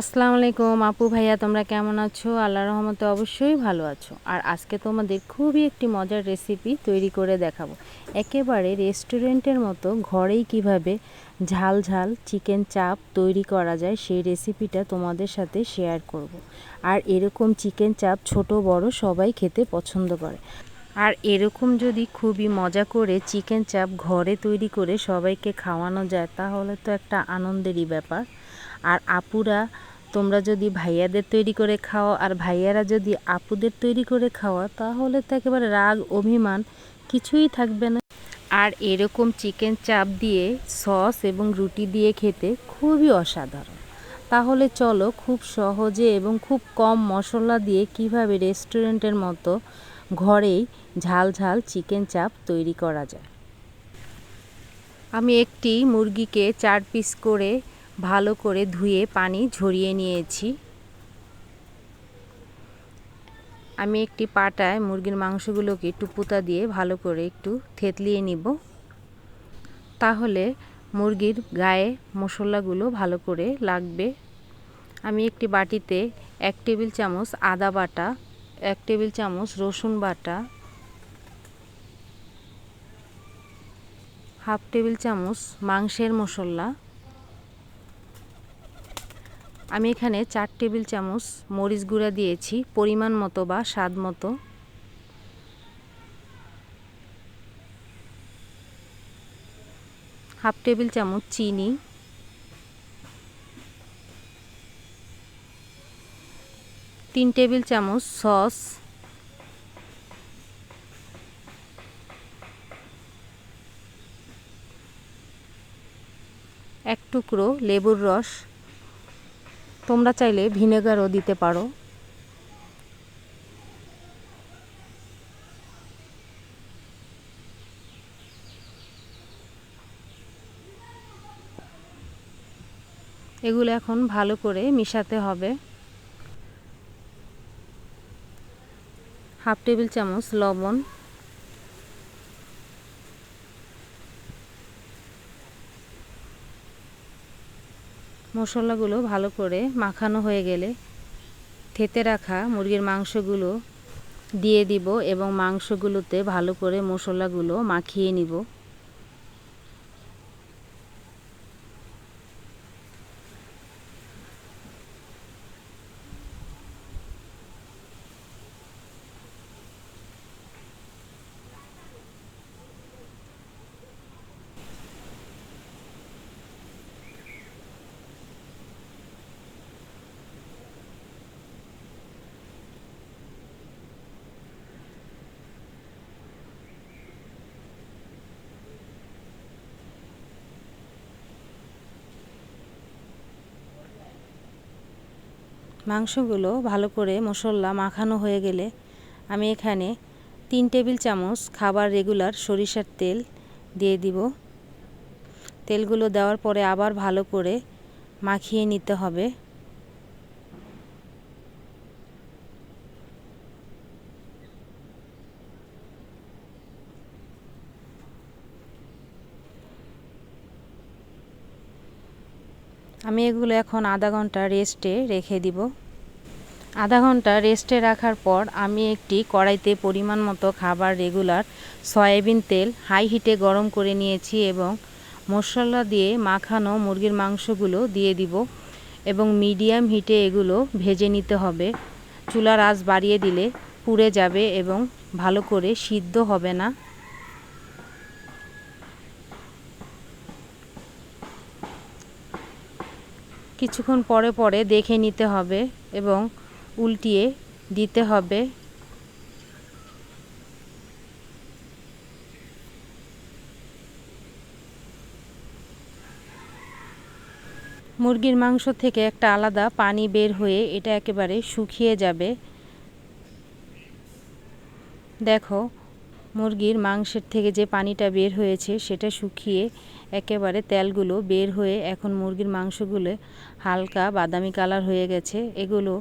আসসালামু আলাইকুম আপু ভাইয়া, তোমরা কেমন আছো? আল্লাহ রহমতে অবশ্যই ভালো আছো। আর আজকে তোমাদের খুবই একটি মজার রেসিপি তৈরি করে দেখাবো। একেবারে রেস্টুরেন্টের মতো ঘরেই কীভাবে ঝাল ঝাল চিকেন চাপ তৈরি করা যায়, সেই রেসিপিটা তোমাদের সাথে শেয়ার করব। আর এরকম চিকেন চাপ ছোট, বড় সবাই খেতে পছন্দ করে। আর এরকম যদি খুবই মজা করে চিকেন চাপ ঘরে তৈরি করে সবাইকে খাওয়ানো যায়, তাহলে তো একটা আনন্দেরই ব্যাপার। আর আপুরা তোমরা যদি ভাইয়াদের তৈরি করে খাও আর ভাইয়ারা যদি আপুদের তৈরি করে খাওয়া, তাহলে তো একেবারে রাগ, অভিমান কিছুই থাকবে না। আর এরকম চিকেন চাপ দিয়ে সস এবং রুটি দিয়ে খেতে খুবই অসাধারণ। তাহলে চলো খুব সহজে এবং খুব কম মশলা দিয়ে কীভাবে রেস্টুরেন্টের মতো ঘরেই ঝাল ঝাল চিকেন চাপ তৈরি করা যায়। আমি একটি মুরগিকে চার পিস করে ভালো করে ধুয়ে পানি ঝরিয়ে নিয়েছি। আমি একটি পাটায় মুরগির মাংসগুলোকে একটু দিয়ে ভালো করে একটু থেতলিয়ে নিব। তাহলে মুরগির গায়ে মশলাগুলো ভালো করে লাগবে। আমি একটি বাটিতে এক টেবিল চামচ আদা বাটা, এক টেবিল চামচ রসুন বাটা, হাফ টেবিল চামচ মাংসের মশলা আমি এখানে চার টেবিল চামচ মরিচ গুঁড়া দিয়েছি, পরিমাণ মতো বা স্বাদ মতো। হাফ টেবিল চামচ চিনি। তিন টেবিল চামচ সস। এক টুকরো লেবুর রস। তোমরা চাইলে ভিনেগারও দিতে পারো। এগুলো এখন ভালো করে মিশাতে হবে। হাফ টেবিল চামচ লবণ। মশলাগুলো ভালো করে মাখানো হয়ে গেলে থেতে রাখা মুরগির মাংসগুলো দিয়ে দিব এবং মাংসগুলোতে ভালো করে মশলাগুলো মাখিয়ে নিব। মাংসগুলো ভালো করে মশলা মাখানো হয়ে গেলে আমি এখানে তিন টেবিল চামচ খাবার রেগুলার সরিষার তেল দিয়ে দিব। তেলগুলো দেওয়ার পরে আবার ভালো করে মাখিয়ে নিতে হবে। আমি এগুলো এখন আধা ঘণ্টা রেস্টে রেখে দিব। আধা ঘণ্টা রেস্টে রাখার পর আমি একটি কড়াইতে পরিমাণ মতো খাবার রেগুলার সয়াবিন তেল হাই হিটে গরম করে নিয়েছি এবং মশলা দিয়ে মাখানো মুরগির মাংসগুলো দিয়ে দিব এবং মিডিয়াম হিটে এগুলো ভেজে নিতে হবে। চুলার আঁচ বাড়িয়ে দিলে পুড়ে যাবে এবং ভালো করে সিদ্ধ হবে না। কিছুক্ষণ পরে পরে দেখে নিতে হবে এবং উল্টিয়ে দিতে হবে। মুরগির মাংস থেকে একটা আলাদা পানি বের হয়ে এটা একেবারে শুকিয়ে যাবে। দেখো মুরগির মাংসের থেকে যে পানিটা বের হয়েছে, সেটা শুকিয়ে একেবারে তেলগুলো বের হয়ে এখন মুরগির মাংসগুলো হালকা বাদামি কালার হয়ে গেছে। এগুলো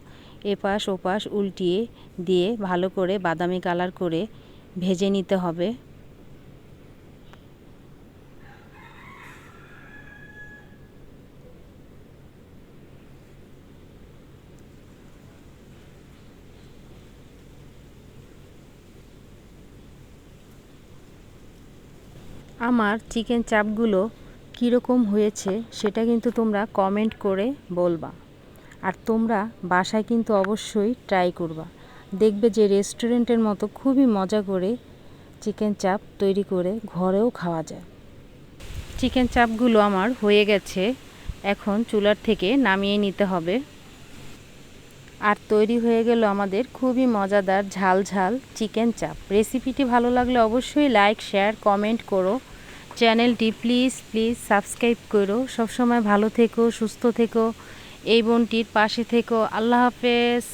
এপাশ ওপাশ উল্টিয়ে দিয়ে ভালো করে বাদামি কালার করে ভেজে নিতে হবে। আমার চিকেন চাপগুলো কীরকম হয়েছে সেটা কিন্তু তোমরা কমেন্ট করে বলবা। আর তোমরা বাসায় কিন্তু অবশ্যই ট্রাই করবা। দেখবে যে রেস্টুরেন্টের মতো খুবই মজা করে চিকেন চাপ তৈরি করে ঘরেও খাওয়া যায়। চিকেন চাপগুলো আমার হয়ে গেছে, এখন চুলার থেকে নামিয়ে নিতে হবে। আর তৈরি হয়ে গেল আমাদের খুবই মজাদার ঝাল ঝাল চিকেন চাপ। রেসিপিটি ভালো লাগলে অবশ্যই লাইক শেয়ার কমেন্ট করো। চ্যানেলটি প্লিজ প্লিজ সাবস্ক্রাইব করো। সবসময় ভালো থেকো, সুস্থ থেকো। এই বোনটির পাশে থেকো। আল্লাহ হাফেজ।